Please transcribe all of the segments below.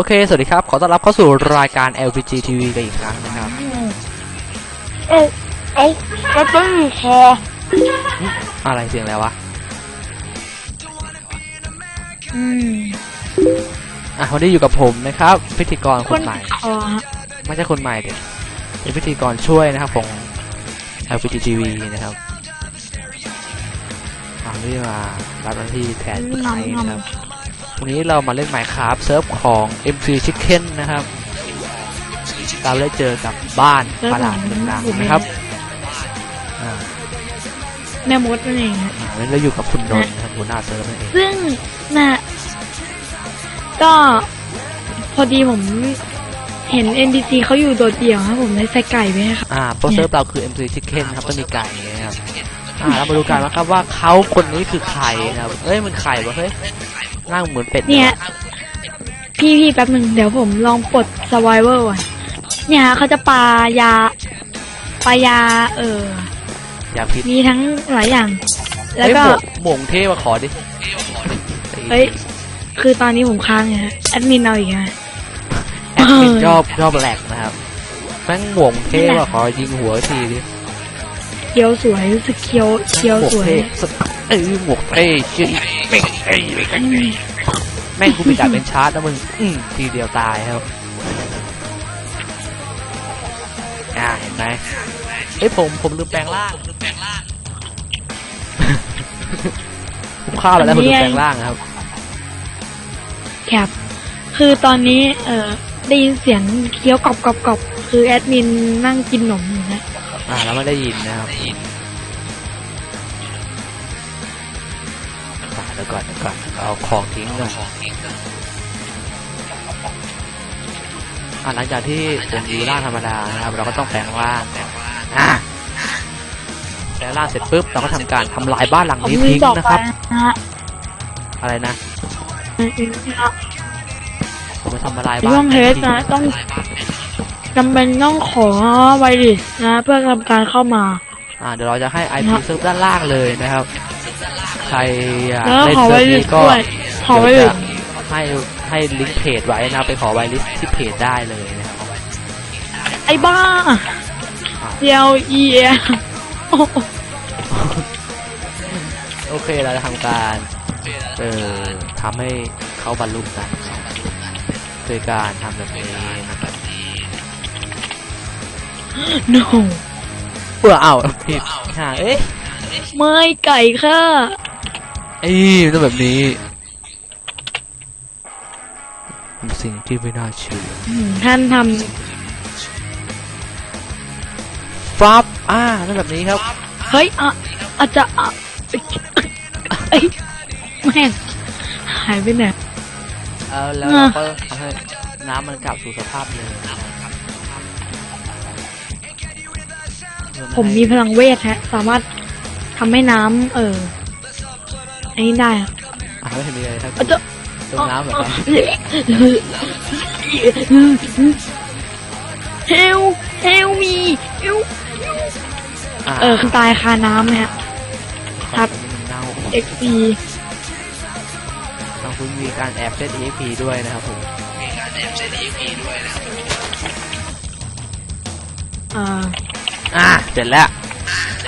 โอเค สวัสดีครับ ขอต้อนรับเข้าสู่รายการ LPG TV กันอีกครั้งนะครับ เอ้ยเอ้ยก็ต้องมีคออะไรเสียงอะไรวะ อืมอะวันนี้อยู่กับผมนะครับ พิธีกรคคนนใหม่ติดคอฮะไม่ใช่คนใหม่เด็กเป็นพิธีกรช่วยนะครับของ LPG TV นะครับอ่านี่มารับหน้าที่แทนคุณไอซ์นะครับ วันนี้เรามาเล่น Minecraft เซิร์ฟของ MC Chicken นะครับเราได้เจอกับบ้านประหลาดต่างๆนะครับอ่าแม่มดนั่นเองฮะอ่าวันนี้เราอยู่กับคุณนนท์นะครับหัวหน้าเซิร์ฟนั่นเองซึ่งน่ะก็พอดีผมเห็น NPC เขาอยู่โดดเดี่ยวครับผมเลยใส่ไก่ไว้ให้ครับอ่าโปรเซิร์ฟเราคือ MC Chicken ครับต้องมีไก่นะครับ อ่าเรามาดูกันนะครับว่าเขาคนนี้คือใครนะครับเอ้ยมันใครวะเฮ้ยนั่งเหมือนเป็ดลเนี่ย พี่พี่แป๊บหนึ่งเดี๋ยวผมลองปลด Survivor ก่อนเนี่ยฮะเขาจะปายาปายา เอออย่าพิษมีทั้งหลายอย่าง แล้วเฮ้ยก็หมวกหมวกเท่มาขอดิเฮ้ยคือตอนนี้ผมค้างไงฮะแอดมินเอาอีกฮะ แอดมินชอบชอบแหลกนะครับแม่งหมวกเท่มาขอยิงหัวทีดิ เคี้ยวสวยรู้สึกเคี้ยวเคี้ยวหมวกสวยเท่เอ้ยหมวกเท่เชื่อแม่งเอ้ยแม่งกูมีดาบเป็นชาร์จแล้วมึงอืมทีเดียวตายครับอ่าเห็นไหมเอ้ยผมผมลืมแปลงร่างผมฆ่าไปแล้วผมลืมแปลงร่างครับแคปคือตอนนี้เออได้ยินเสียงเคี้ยวกรอบกรอบกรอบคือแอดมินนั่งกินขนมอยู่นะ อ่าแล้วไม่ได้ยินนะครับอ่าเดี๋ยวก่อนเดี๋ยวก่อนเอาของทิ้งก่อนอ่าหลังจากที่ผมอยู่ร่างธรรมดานะครับ เราก็ต้องแปลงร่างอ่าแปลงร่างเสร็จปุ๊บเราก็ทำการทำลายบ้านหลังผมนี้ลืมทิ้งบอกนะไปครับนะฮะอะไรนะผมจะทำลายบ้านช่วงเทสนะต้อง จำเป็นต้องขอไวริสนะ เพื่อทำการเข้ามา อ่าเดี๋ยวเราจะให้ IP เซิร์ฟด้านล่างเลยนะครับ ใครอยากแล้วเล่นขอไวเซิร์ฟริสนี้ก็ด้วยขอไวริเดี๋ยวสจะให้ให้ลิงก์เพจไว้นะไปขอไวริสที่เพจได้เลยนะครับไอ้บ้าเดียวเอียโอ้โหโอเคเราจะทำการเอ่อทำให้เขาบรรลุกันโดยการทำแบบนี้นะครับ โนเพื่อเอาผิดห่าเอ๊ะไม่ไก่ค่ะเอ้ยมันต้องแบบนี้เป็นสิ่งที่ไม่น่าเชื่ออืมท่านทฟับอ่าต้องแบบนี้ครับำเฮ้ยอะอาจจะอะเอ้ยแม่งหายไปไหน เออแล้วอะเราก็ทำให้น้ำมันกลับสู่สภาพเดิม ผมมีพลังเวทฮะ สามารถทำให้น้ำเอออันนี้ได้อะอะไม่เห็นมีอะไรครับอาจจะจมน้ำเหรอครับเฮลเฮลมีเฮลอะเออคือตายคาน้ำนะฮะ ครับมันเน่า XP ทางคุณมีการแอบเซต EXP ด้วยนะครับผมเอ่อ อะเสร็จแล้ว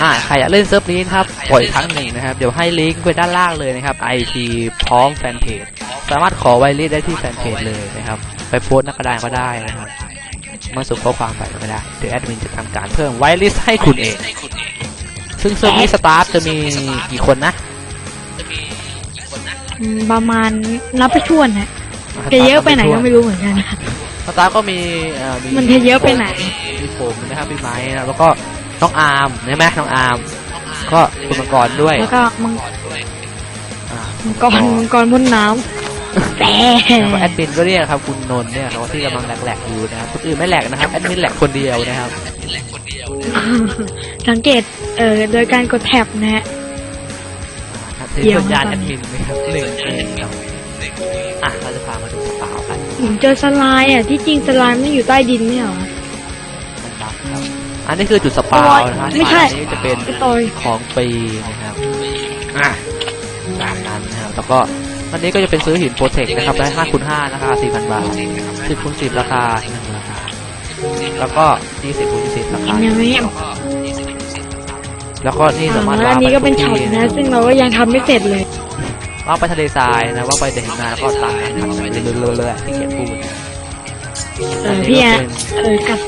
อ่าใครอยากเล่นเซิร์ฟนี้นะครับปล่อยครั้งหนึ่งนะครับ เดี๋ยวให้ลิงก์ไว้ด้านล่างเลยนะครับ IP พร้อมแฟนเพจ สามารถขอไวลิสได้ที่แฟนเพจเลยนะครับ ไปโพสต์หนักกระดานก็ได้นะครับเมื่อส่งข้อความไปก็ได้ เดี๋ยวแอดมินจะทำการเพิ่มไวลิสให้คุณเอง ซึ่งเซิร์ฟนี้สตาฟจะมีกี่คนนะอืมประมาณนับไปช่วนฮะจะเยอะไปไหนก็ไม่รู้เหมือนกันนะสตาฟก็มีเอ่อมีมันจะเยอะไปไหนมีผม นะครับพี่ไม้นะครับแล้วก็น้องอาร์มใช่ไหมน้องอาร์มก็คุณมังกรด้วยแล้วก็มังอ่ามังกรมังกรพ่นน้ำแต่แล้วก็แอดมินก็เนี่ยครับคุณนนท์เนี่ยเขาที่กำลังแหลกๆอยู่นะครับคนอื่นไม่แหลกนะครับแอดมินแหลกคนเดียวนะครับสังเกตเอ่อโดยการกดแท็บนะฮะครับที่เดี๋ยวสัญญาณนะแอดมินนะครับหนึ่งเองครับอะเราจะพามาดูสปาวกันผมเจอสไลด์อะที่จริงสไลด์มันอยู่ใต้ดินไม่เหรอนะครับครับ อันนี้คือจุดสปาวนะครับไม่ใช่อันนี้จะเป็นไอ้ตอยของฟรีนะครับอะตามนั้นนะครับแล้วก็อันนี้ก็จะเป็นซื้อหินโปรเทคนะครับได้5คูณ5ราคา4,000 บาท 10คูณ10 ราคา1ราคา แล้วก็20คูณ20 ราคายังไม่แล้วก็นี่สามารถแล้วอันนี้ก็เป็นช็อปนะ ซึ่งเราก็ยังทำไม่เสร็จเลยว่าไปทะเลทรายนะว่าไปเดนนาแล้วก็ตามนั้นทำไปเรื่อยๆที่เขียนพูดเออพี่อะเออกับ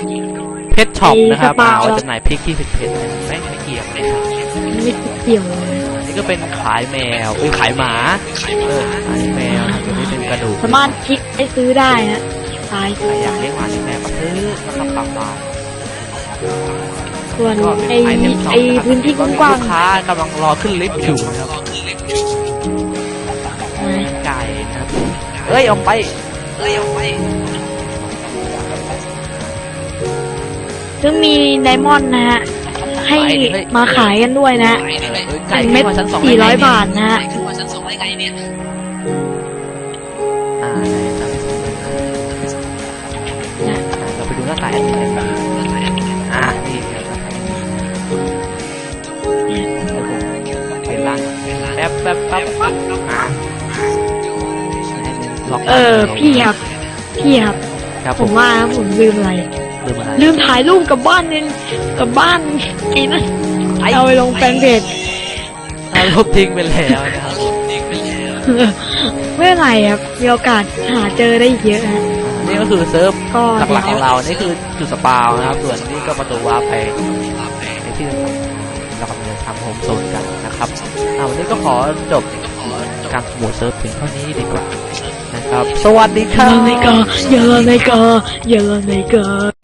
เพชรช็อปนะครับมีสปามาไว้จำหน่ายพริกที่สิบเพชรไม่ไม่เกี่ยวนะครับไม่เกี่ยวเลยอันนี่ก็เป็นขายแมวเอ้ยขายหมาเออขายแมวนะตัวนี้เป็นกระดูกสามารถคลิกได้ซื้อได้นะซ้ายใครอยากเลี้ยงหมาเลี้ยงแมวก็ซื้อนะครับปรับมาส่วนก็เป็นไอ้ไอเทมช็อปไอ้นะครับพื้นที่กว้างลูกค้ากำลังรอขึ้นลิฟต์อยู่นะครับๆนะไก่นะครับเอ้ยออกไปเอ้ยออกไป ซึ่งมีไดมอนด์นะฮะ ให้มาขายกันด้วยนะหนึ่งเม็ดสี่ร้อยบาทนะฮะเราไปดูหน้าตาแอดมินกันบ้างอ่านี่ครับเป็นล่างแป๊บแป๊บแป๊บอ่าล็อกเออพี่ครับ พี่ครับครับ ผมว่าผมลืมอะไร ลืมอะไรลืมถ่ายรูปกับบ้านนึงกับบ้านไอ้นั่นเอาไปลงแฟนเพจเอาลบทิ้งไปแล้วนะครับไม่เป็นไรครับมีโอกาสหาเจอได้อีกเยอะนะนี่ก็คือเซิร์ฟก็หลักๆของเรา นี่คือจุดสปาวนะครับ ส่วนนี้ก็ประตูวาร์ปไปในที่เรากำลังทำโฮมโซนกันนะครับอ่าวันนี้ก็ขอจบการสมูทเซิร์ฟเพียงเท่านี้ดีกว่านะครับ สวัสดีคอย่ารับละในกาอย่าละในกาอย่าละในกา